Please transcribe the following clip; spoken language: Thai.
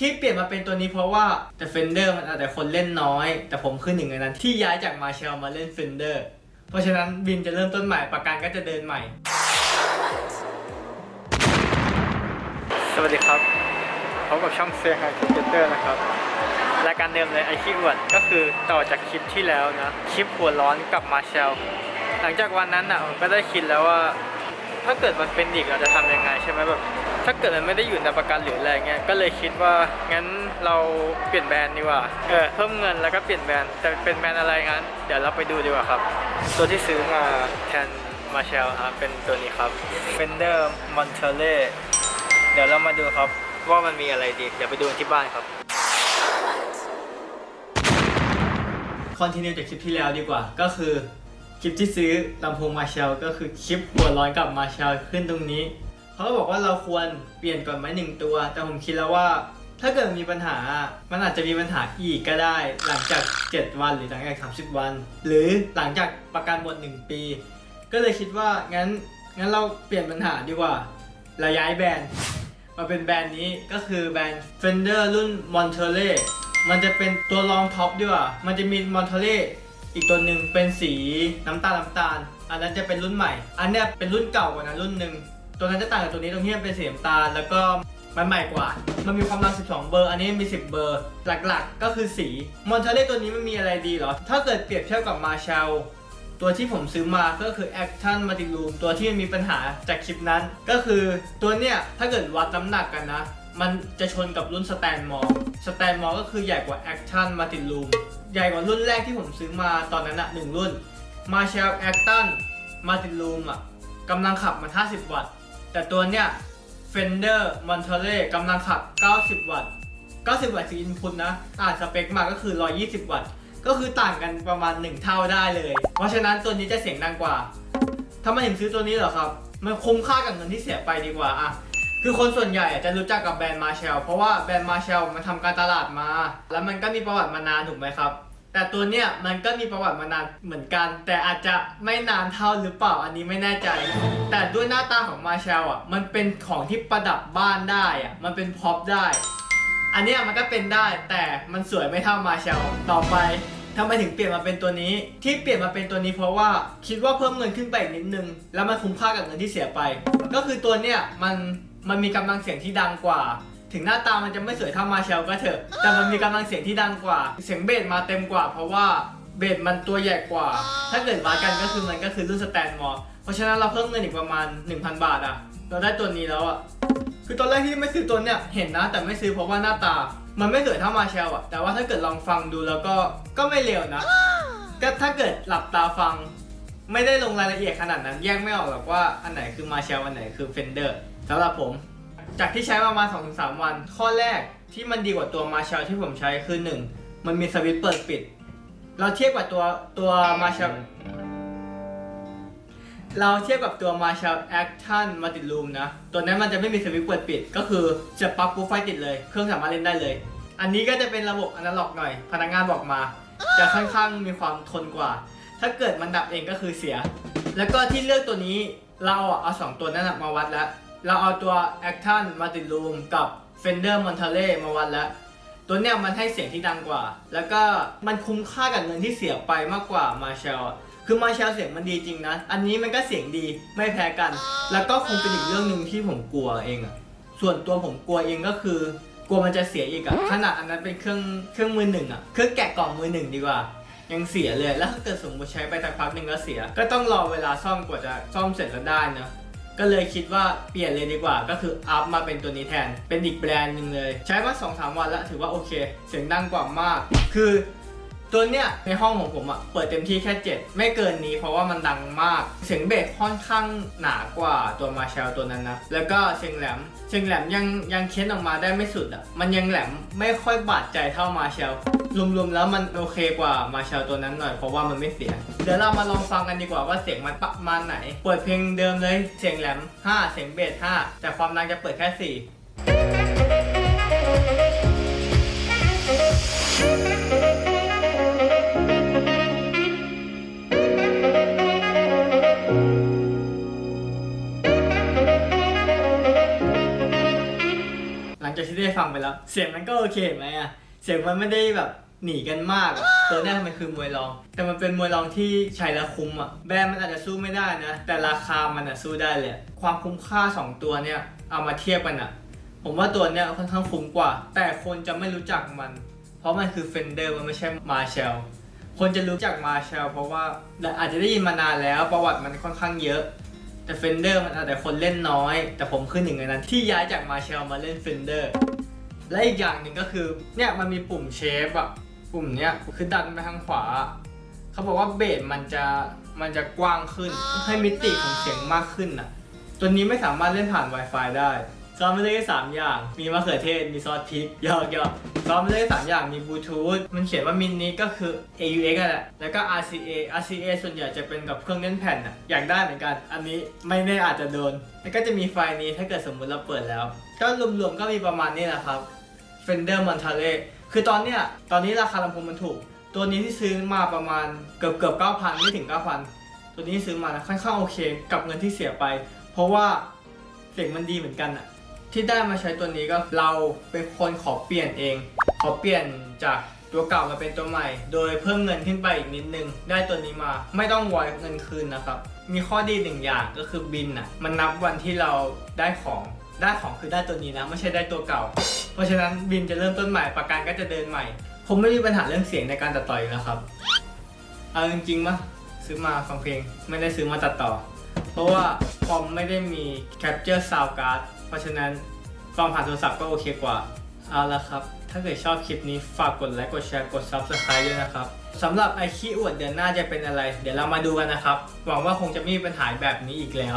ที่เปลี่ยนมาเป็นตัวนี้เพราะว่าแต่เฟนเดอร์มันอาจจะคนเล่นน้อย แต่ผมคือหนึ่งในนั้น ที่ย้ายจากมาเชลมาเล่นเฟนเดอร์เพราะฉะนั้นบินจะเริ่มต้นใหม่ประกันก็จะเดินใหม่ สวัสดีครับพบกับช่องเซฮายคอมพิวเตอร์นะครับ รายการเดิมเลยไอคิวดก็คือต่อจากคลิปที่แล้วนะ คลิปหัวร้อนกับมาเชลหลังจากวันนั้นอะผมก็ได้คิดแล้วว่า ถ้าเกิดมันเป็นอีกเราจะทำยังไงใช่ไหมแบบ ถ้าเกิดมันไม่ได้อยู่ในประกันหรืออะไรเงี้ยก็เลยคิดว่างั้นเราเปลี่ยนแบรนด์ดีกว่าเออเพิ่มเงินแล้วก็เปลี่ยนแบรนด์แต่เป็นแบรนด์อะไรงั้น เดี๋ยวเราไปดูดีกว่าครับ ตัวที่ซื้อมาแทนมาเชลครับเป็นตัวนี้ครับ Fender Monterey เดี๋ยวเรามาดูครับว่ามันมีอะไรดี เดี๋ยวไปดูกันที่บ้านครับคอนติเนียจากคลิปที่แล้วดีกว่า ก็คือคลิปที่ซื้อลำโพงมาเชลก็คือคลิปหัวร้อนกับมาเชลขึ้นตรงนี้ เขาก็บอกว่าเราควรเปลี่ยนก่อนไหมหนึ่งตัว แต่ผมคิดแล้วว่า ถ้าเกิดมีปัญหา มันอาจจะมีปัญหาอีกก็ได้ หลังจาก 7 วันหรือหลังจาก 30 วัน หรือหลังจากประกันหมด 1 ปี ก็เลยคิดว่างั้นงั้นเราเปลี่ยนปัญหาดีกว่าเราย้ายแบรนด์มาเป็นแบรนด์นี้ก็คือแบรนด์ Fender รุ่น Monterey มันจะเป็นตัวรองท็อปด้วยมันจะมี Monterey อีกตัวหนึ่งเป็นสีน้ำตาลน้ำตาล อันนั้นจะเป็นรุ่นใหม่ อันเนี้ยเป็นรุ่นเก่ากว่านั้นรุ่นหนึ่ง ตัวนั้นจะต่างกับตัวนี้ตรงที่มันเป็นสีน้ำตาลแล้วก็มันใหม่กว่า มันมีความดัง12 เบอร์ อันนี้มี 10 เบอร์ หลักๆ ก็คือสี Monterey ตัวนี้มันมีอะไรดีเหรอ ถ้าเกิดเปรียบเทียบกับ Marshall ตัวที่ผมซื้อมาก็คือ Action m a t i l o o m ตัวที่มันมีปัญหาจากคลิปนั้น ก็คือตัวเนี้ยถ้าเกิดวัดน้ำหนักกันนะ มันจะชนกับรุ่น Stand m o r Stand m o r ก็คือใหญ่กว่า Action m a t i l o o m ใหญ่กว่ารุ่นแรกที่ผมซื้อมาตอนนั้นอะหนึ่งรุ่น Marshall Action m a t i l o o m อะกำลังขับมา 50 วัตต์ แต่ตัวเนี้ย Fender Monterey กำลังขับ 90 วัตต์ 90 วัตต์คืออินพุตนะ อ่านสเปคมาก็คือ 120 วัตต์ ก็คือต่างกันประมาณ 1 เท่าได้เลย เพราะฉะนั้นตัวนี้จะเสียงดังกว่าทำไมถึงซื้อตัวนี้เหรอครับ มันคุ้มค่ากับเงินที่เสียไปดีกว่าอะคือคนส่วนใหญ่จะรู้จักกับแบรนด์มาเชลเพราะว่าแบรนด์มาเชลมันทำการตลาดมา แล้วมันก็มีประวัติมานานถูกไหมครับ แต่ตัวเนี้ยมันก็มีประวัติมานานเหมือนกัน แต่อาจจะไม่นานเท่าหรือเปล่าอันนี้ไม่แน่ใจ แต่ด้วยหน้าตาของมาเชลอะมันเป็นของที่ประดับบ้านได้อะมันเป็นพ็อปได้ อันเนี้ยมันก็เป็นได้แต่มันสวยไม่เท่ามาเชลต่อไปทำไมถึงเปลี่ยนมาเป็นตัวนี้ ที่เปลี่ยนมาเป็นตัวนี้เพราะว่าคิดว่าเพิ่มเงินขึ้นไปอีกนิดนึง แล้วมันคุ้มค่ากับเงินที่เสียไป ก็คือตัวเนี้ยมันมันมีกำลังเสียงที่ดังกว่า ถึงหน้าตามันจะไม่สวยเท่ามาเชลก็เถอะ แต่มันมีกำลังเสียงที่ดังกว่า เสียงเบสมาเต็มกว่า เพราะว่าเบสมันตัวใหญ่กว่า ถ้าเกิดวัดกันก็คือมันก็คือรุ่นสแตนมอร์เพราะฉะนั้นเราเพิ่มเงินอีกประมาณ 1,000 บาทอะเราได้ตัวนี้แล้วอะคือตอนแรกที่ไม่ซื้อตัวเนี้ยเห็นนะ แต่ไม่ซื้อเพราะว่าหน้าตา มันไม่สวยเท่ามาเชลอะแต่ว่าถ้าเกิดลองฟังดูแล้วก็ก็ไม่เลวนะ ก็ถ้าเกิดหลับตาฟัง ไม่ได้ลงรายละเอียดขนาดนั้น แยกไม่ออกหรอกว่าอันไหนคือมาเชลอันไหนคือเฟนเดอร์สำหรับผม จากที่ใช้ประมาณ2-3สวัน ข้อแรกที่มันดีกว่าตัวมาเชลที่ผมใช้คือ 1 มันมีสวิตช์เปิดปิด เราเทียบกับตัวตัวมาเชลเราเทียบกับตัว Marshall Action m a l t i Room นะ ตัวนั้นมันจะไม่มีสวิตช์เปิดปิด ก็คือจะปลั๊กปุ๊บไฟติดเลย เครื่องสามารถเล่นได้เลย อันนี้ก็จะเป็นระบบอนาล็อกหน่อย พนักงานบอกมา จะค่อนข้างมีความทนกว่า ถ้าเกิดมันดับเองก็คือเสีย แล้วก็ที่เลือกตัวนี้เราอะเอาสองตัวนั้นมาวัดแล้ว เราเอาตัว Acton m a l t i Room กับ Fender Monterey มาวัดแล้ว ตัวเนี้ยมันให้เสียงที่ดังกว่า แล้วก็มันคุ้มค่ากับเงินที่เสียไปมากกว่า Marshall คือ Marshall เสียงมันดีจริงนะ อันนี้มันก็เสียงดีไม่แพ้กัน แล้วก็คงเป็นอีกเรื่องหนึ่งที่ผมกลัวเองอะส่วนตัวผมกลัวเองก็คือกลัวมันจะเสียอีกอะขนาดอันนั้นเป็นเครื่องเครื่องมือหนึ่งอะเครื่องแกะกล่องมือหนึ่งดีกว่ายังเสียเลย แล้วถ้าเกิดสมมติใช้ไปสักพักหนึ่งแล้วเสีย ก็ต้องรอเวลาซ่อมกว่าจะซ่อมเสร็จแล้วได้นะ ก็เลยคิดว่าเปลี่ยนเลยดีกว่า ก็คืออัพมาเป็นตัวนี้แทน เป็นอีกแบรนด์หนึ่งเลย ใช้มา2อสวันแล้วถือว่าโอเค เสียงดังกว่ามาก คือ ตัวเนี้ยในห้องของผมอะเปิดเต็มที่แค่ 7 ไม่เกินนี้เพราะว่ามันดังมาก เสียงเบสค่อนข้างหนากว่าตัวมาเชลตัวนั้นนะ แล้วก็เสียงแหลมเสียงแหลมยังยังเค้นออกมาได้ไม่สุดอะมันยังแหลมไม่ค่อยบาดใจเท่ามาเชลรวมๆแล้วมันโอเคกว่ามาเชลตัวนั้นหน่อยเพราะว่ามันไม่เสีย เดี๋ยวเรามาลองฟังกันดีกว่าว่าเสียงมันประมาณไหน เปิดเพลงเดิมเลย เสียงแหลม 5 เสียงเบส5แต่ความดังจะเปิดแค่ 4 ได้ฟังไปแล้ว เสียงมันก็โอเคเห็นไหมอะ เสียงมันไม่ได้แบบหนีกันมากอะตัวเนี้ยมันคือมวยรอง แต่มันเป็นมวยรองที่ใช้แล้วคุ้มอะ แบรนด์มันอาจจะสู้ไม่ได้นะ แต่ราคามันอะสู้ได้เลย ความคุ้มค่า 2 ตัวเนี่ย เอามาเทียบกันอะ ผมว่าตัวเนี้ยค่อนข้างคุ้มกว่า แต่คนจะไม่รู้จักมัน เพราะมันคือ Fender มันไม่ใช่ Marshall คนจะรู้จัก Marshall เพราะว่าอาจจะได้ยินมานานแล้ว ประวัติมันค่อนข้างเยอะ แต่ Fender มันอาจจะคนเล่นน้อย แต่ผมคือหนึ่งในนั้นที่ย้ายจาก Marshall มาเล่น Fender และอีกอย่างหนึ่งก็คือเนี่ยมันมีปุ่มเชฟอะปุ่มเนี้ยคือดันไปทางขวา เขาบอกว่าเบสมันจะมันจะกว้างขึ้นให้มิติของเสียงมากขึ้นอะตัวนี้ไม่สามารถเล่นผ่าน Wi-Fi ได้ ซ้อมไม่ได้แค่สามอย่าง มีมะเขือเทศ มีซอสพริกหยอกหยอกซ้อมไม่ได้แค่สามอย่าง มีบลูทูธ มันเขียนว่ามินิก็คือ AUX อะแหละ แล้วก็ RCA RCA ส่วนใหญ่จะเป็นกับเครื่องเล่นแผ่นอะอยากได้เหมือนกัน อันนี้ไม่แน่อาจจะโดน แล้วก็จะมีไฟล์นี้ถ้าเกิดสมมุติเราเปิดแล้ว ก็รวมๆก็มีประมาณนี้แหละครับ Fender Monterey คือตอนเนี้ย ตอนนี้ราคาลำโพงมันถูก ตัวนี้ที่ซื้อมาประมาณเกือบเกือบ9,000ไม่ถึง 9,000 ตัวนี้ซื้อมานะค่อนข้างโอเค กับเงินที่เสียไป เพราะว่าเสียงมันดีเหมือนกันอะ ที่ได้มาใช้ตัวนี้ก็เราเป็นคนขอเปลี่ยนเอง ขอเปลี่ยนจากตัวเก่ามาเป็นตัวใหม่ โดยเพิ่มเงินขึ้นไปอีกนิดนึง ได้ตัวนี้มาไม่ต้องวอยเงินคืนนะครับ มีข้อดีหนึ่งอย่างก็คือบินอะมันนับวันที่เราได้ของได้ของคือได้ตัวนี้นะไม่ใช่ได้ตัวเก่า เพราะฉะนั้นบินจะเริ่มต้นใหม่ประกันก็จะเดินใหม่ ผมไม่มีปัญหาเรื่องเสียงในการตัดต่ออยู่แล้วครับ เอาจริงๆมะซื้อมาฟังเพลง ไม่ได้ซื้อมาตัดต่อ เพราะว่าคอมไม่ได้มี Capture Sound Card ราะฉะนั้นฟังผ่านโทรศัพท์ก็โอเคกว่า เอาละครับ ถ้าเกิดชอบคลิปนี้ฝากกดไลค์ กดแชร์ กด Subscribe ด้วยนะครับสำหรับไอคีอวดเดือนหน้าจะเป็นอะไร เดี๋ยวเรามาดูกันนะครับ หวังว่าคงจะไม่มีปัญหาแบบนี้อีกแล้ว